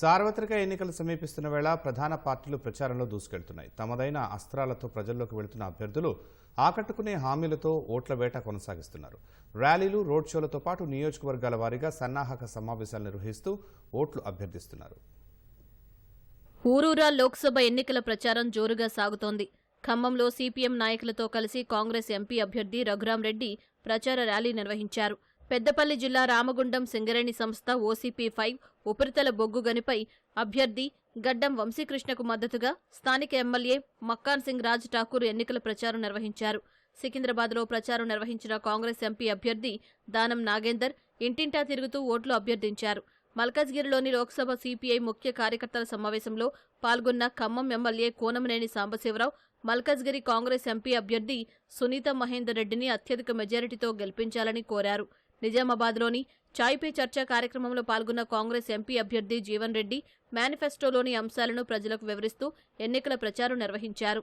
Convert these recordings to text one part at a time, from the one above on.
సార్వత్రిక ఎన్నికలు సమీపిస్తున్న వేళ ప్రధాన పార్టీలు ప్రచారంలో దూసుకెళ్తున్నాయి. తమదైన అస్త్రాలతో ప్రజల్లోకి వెళుతున్న అభ్యర్థులు ఆకట్టుకునే హామీలతో ఓట్ల వేట కొనసాగిస్తున్నారు. ర్యాలీలు రోడ్ షోలతో పాటు నియోజకవర్గాల వారీగా సన్నాహక సమావేశాలు నిర్వహిస్తూ ఓట్లు అభ్యర్థిస్తున్నారు. ఊరూరా లోక్సభ ఎన్నికల ప్రచారం జోరుగా సాగుతోంది. ఖమ్మంలో సీపీఎం నాయకులతో కలిసి కాంగ్రెస్ ఎంపీ అభ్యర్థి రఘురాం రెడ్డి ప్రచార ర్యాలీ నిర్వహించారు. పెద్దపల్లి జిల్లా రామగుండం సింగరేణి సంస్థ ఓసీపీ ఫైవ్ ఉపరితల బొగ్గు గనిపై అభ్యర్థి గడ్డం వంశీకృష్ణకు మద్దతుగా స్థానిక ఎమ్మెల్యే మక్కాన్ సింగ్ రాజ్ ఠాకూర్ ఎన్నికల ప్రచారం నిర్వహించారు. సికింద్రాబాద్లో ప్రచారం నిర్వహించిన కాంగ్రెస్ ఎంపీ అభ్యర్థి దానం నాగేందర్ ఇంటింటా తిరుగుతూ ఓట్లు అభ్యర్థించారు. మల్కజ్గిరిలోని లోక్సభ సిపిఐ ముఖ్య కార్యకర్తల సమావేశంలో పాల్గొన్న ఖమ్మం ఎమ్మెల్యే కోనమనేని సాంబశివరావు మల్కజ్గిరి కాంగ్రెస్ ఎంపీ అభ్యర్థి సునీత మహేందర్ రెడ్డిని అత్యధిక మెజారిటీతో గెలిపించాలని కోరారు. నిజామాబాద్లోని చాయ్ పే చర్చ కార్యక్రమంలో పాల్గొన్న కాంగ్రెస్ ఎంపీ అభ్యర్థి జీవన్ రెడ్డి మేనిఫెస్టోలోని అంశాలను ప్రజలకు వివరిస్తూ ఎన్నికల ప్రచారం నిర్వహించారు.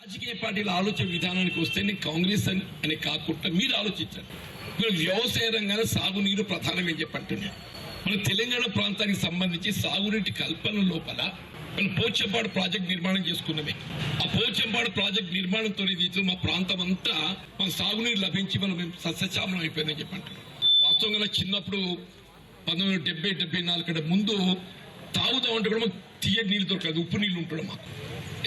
రాజకీయ పార్టీల ఆలోచన విధానానికి వస్తే నేను కాంగ్రెస్ అని కాకుండా మీరు ఆలోచించారు మీరు వ్యవసాయ రంగాల సాగునీరు ప్రధానమని చెప్పంటున్నారు మన తెలంగాణ ప్రాంతానికి సంబంధించి సాగునీటి కల్పన లోపల మనం పోచంపాడు ప్రాజెక్ట్ నిర్మాణం చేసుకున్నమే. ఆ పోచంపాడు ప్రాజెక్ట్ నిర్మాణంతో ఏదైతే మా ప్రాంతం అంతా మన సాగునీరు లభించి మనం సస్యశ్యామలం అయిపోయిందని చెప్పండి వాస్తవంగా చిన్నప్పుడు పంతొమ్మిది వందల డెబ్బై డెబ్బై నాలుగు కంటే ముందు తాగుదాం అంటే కూడా మాకు తీయటి నీళ్ళు దొరకదు ఉప్పు నీళ్ళు ఉంటాడు మాకు.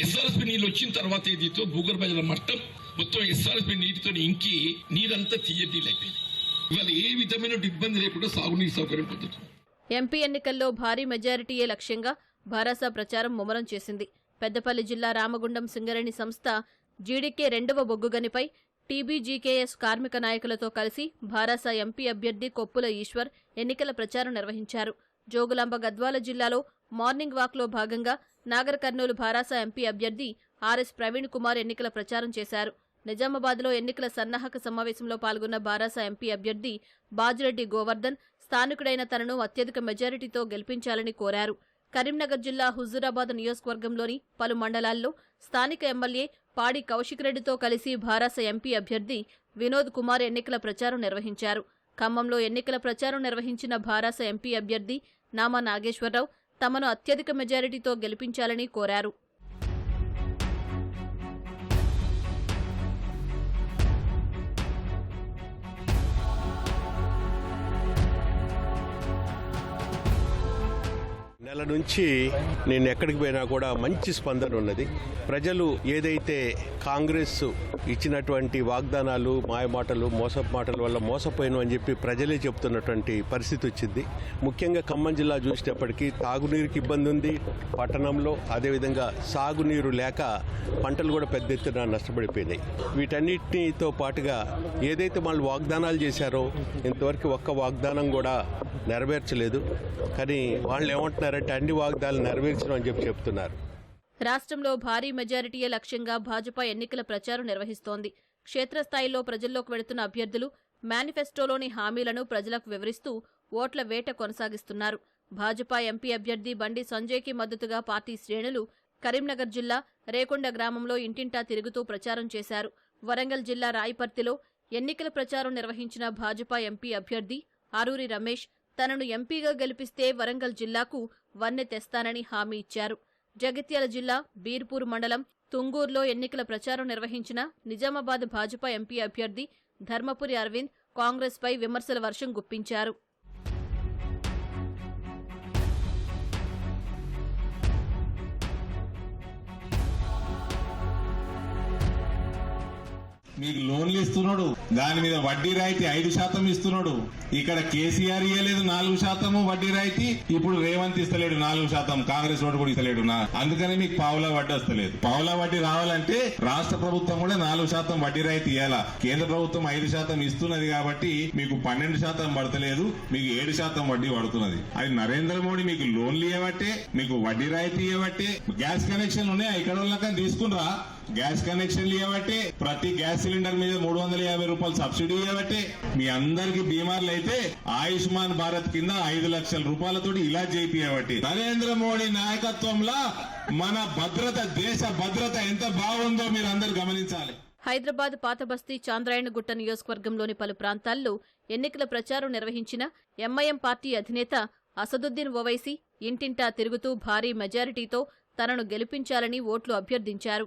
ఎస్ఆర్ఎస్పి నీళ్ళు వచ్చిన తర్వాత ఏదైతే భూగర్భ జల మట్టం మొత్తం ఎస్ఆర్ఎస్పి నీటితో ఇంకి నీరంతా తీయటి నీళ్ళు అయిపోయింది. ఇవాళ ఏ విధమైన ఇబ్బంది లేకుండా సాగునీరు సౌకర్యం పొందుతుంది. ఎంపీ ఎన్నికల్లో భారీ మెజారిటీయే లక్ష్యంగా భారాసా ప్రచారం ముమ్మరం చేసింది. పెద్దపల్లి జిల్లా రామగుండం సింగరేణి సంస్థ జీడీకే రెండవ బొగ్గుగనిపై టీబీజీకేఎస్ కార్మిక నాయకులతో కలిసి భారాస ఎంపీ అభ్యర్థి కొప్పుల ఈశ్వర్ ఎన్నికల ప్రచారం నిర్వహించారు. జోగులాంబ గద్వాల జిల్లాలో మార్నింగ్ వాక్లో భాగంగా నాగర్ కర్నూలు భారాస ఎంపీ అభ్యర్థి ఆర్ఎస్ ప్రవీణ్ కుమార్ ఎన్నికల ప్రచారం చేశారు. నిజామాబాద్లో ఎన్నికల సన్నాహక సమావేశంలో పాల్గొన్న బారాస ఎంపీ అభ్యర్థి బాజిరెడ్డి గోవర్ధన్ స్థానికుడైన తనను అత్యధిక మెజారిటీతో గెలిపించాలని కోరారు. కరీంనగర్ జిల్లా హుజూరాబాద్ నియోజకవర్గంలోని పలు మండలాల్లో స్థానిక ఎమ్మెల్యే పాడి కౌశిక్ రెడ్డితో కలిసి భారాస ఎంపీ అభ్యర్థి వినోద్ కుమార్ ఎన్నికల ప్రచారం నిర్వహించారు. ఖమ్మంలో ఎన్నికల ప్రచారం నిర్వహించిన భారాస ఎంపీ అభ్యర్థి నామా నాగేశ్వరరావు తమను అత్యధిక మెజారిటీతో గెలిపించాలని కోరారు. నెల నుంచి నేను ఎక్కడికి పోయినా కూడా మంచి స్పందన ఉన్నది. ప్రజలు ఏదైతే కాంగ్రెస్ ఇచ్చినటువంటి వాగ్దానాలు మాయమాటలు మోసపు మాటల వల్ల మోసపోయిన అని చెప్పి ప్రజలే చెప్తున్నటువంటి పరిస్థితి వచ్చింది. ముఖ్యంగా ఖమ్మం జిల్లా చూసినప్పటికీ తాగునీరుకి ఇబ్బంది ఉంది. పట్టణంలో అదేవిధంగా సాగునీరు లేక పంటలు కూడా పెద్ద ఎత్తున నష్టపడిపోయినాయి. వీటన్నిటితో పాటుగా ఏదైతే వాళ్ళు వాగ్దానాలు చేశారో ఇంతవరకు ఒక్క వాగ్దానం కూడా నెరవేర్చలేదు. కానీ వాళ్ళు ఏమంటున్నారంటే అన్ని వాగ్దాలు నెరవేర్చడం అని చెప్పి చెప్తున్నారు. రాష్ట్రంలో భారీ మెజారిటీయే లక్ష్యంగా భాజపా ఎన్నికల ప్రచారం నిర్వహిస్తోంది. క్షేత్రస్థాయిలో ప్రజల్లోకి వెళుతున్న అభ్యర్థులు మేనిఫెస్టోలోని హామీలను ప్రజలకు వివరిస్తూ ఓట్ల వేట కొనసాగిస్తున్నారు. భాజపా ఎంపీ అభ్యర్థి బండి సంజయ్కి మద్దతుగా పార్టీ శ్రేణులు కరీంనగర్ జిల్లా రేకొండ గ్రామంలో ఇంటింటా తిరుగుతూ ప్రచారం చేశారు. వరంగల్ జిల్లా రాయపర్తిలో ఎన్నికల ప్రచారం నిర్వహించిన భాజపా ఎంపీ అభ్యర్థి ఆరూరి రమేష్ తనను ఎంపీగా గెలిపిస్తే వరంగల్ జిల్లాకు వన్నె తెస్తానని హామీ ఇచ్చారు. జగిత్యాల జిల్లా బీర్పూర్ మండలం తుంగూరులో ఎన్నికల ప్రచారం నిర్వహించిన నిజామాబాద్ భాజపా ఎంపీ అభ్యర్థి ధర్మపురి అరవింద్ కాంగ్రెస్పై విమర్శల వర్షం గుప్పించారు. మీకు లోన్లు ఇస్తున్నాడు. దాని మీద వడ్డీ రాయితీ ఐదు శాతం ఇస్తున్నాడు. ఇక్కడ కేసీఆర్ ఇయ్యలేదు నాలుగు శాతము వడ్డీ రాయితీ. ఇప్పుడు రేవంత్ ఇస్తలేడు నాలుగు శాతం. కాంగ్రెస్ వాడు కూడా ఇస్తలేడు నా- అందుకని మీకు పావులా వడ్డీ వస్తలేదు. పావులా వడ్డీ రావాలంటే రాష్ట్ర ప్రభుత్వం కూడా నాలుగు శాతం వడ్డీ రాయితీ ఇవ్వాలా కేంద్ర ప్రభుత్వం ఐదు శాతం ఇస్తున్నది కాబట్టి మీకు పన్నెండు శాతం పడతలేదు మీకు ఏడు శాతం వడ్డీ పడుతున్నది. అది నరేంద్ర మోడీ మీకు లోన్లు ఇవ్వబట్టే మీకు వడ్డీ రాయితీ ఇవ్వబట్టే గ్యాస్ కనెక్షన్ ఉన్నాయా ఇక్కడ వాళ్ళకని తీసుకునరా గ్యాస్ కనెక్షన్లు ఇవ్వబట్టే ప్రతి గ్యాస్ సిలిండర్ మీద మూడు వందల యాభై రూపాయలు సబ్సిడీ ఇవ్వబట్టే మీ అందరికి బీమార్లు అయితే ఆయుష్మాన్ భారత్ కింద ఐదు లక్షల రూపాయలతోటి ఇలా చేపియబట్టి నరేంద్ర మోడీ నాయకత్వంలో మన భద్రత దేశ భద్రత ఎంత బాగుందో మీరు అందరు గమనించాలి. హైదరాబాద్ పాతబస్తీ చాంద్రాయణగుట్ట నియోజకవర్గంలోని పలు ప్రాంతాల్లో ఎన్నికల ప్రచారం నిర్వహించిన ఎంఐఎం పార్టీ అధినేత అసదుద్దీన్ ఓవైసీ ఇంటింటా తిరుగుతూ భారీ మెజారిటీతో తనను గెలిపించాలని ఓట్లు అభ్యర్థించారు.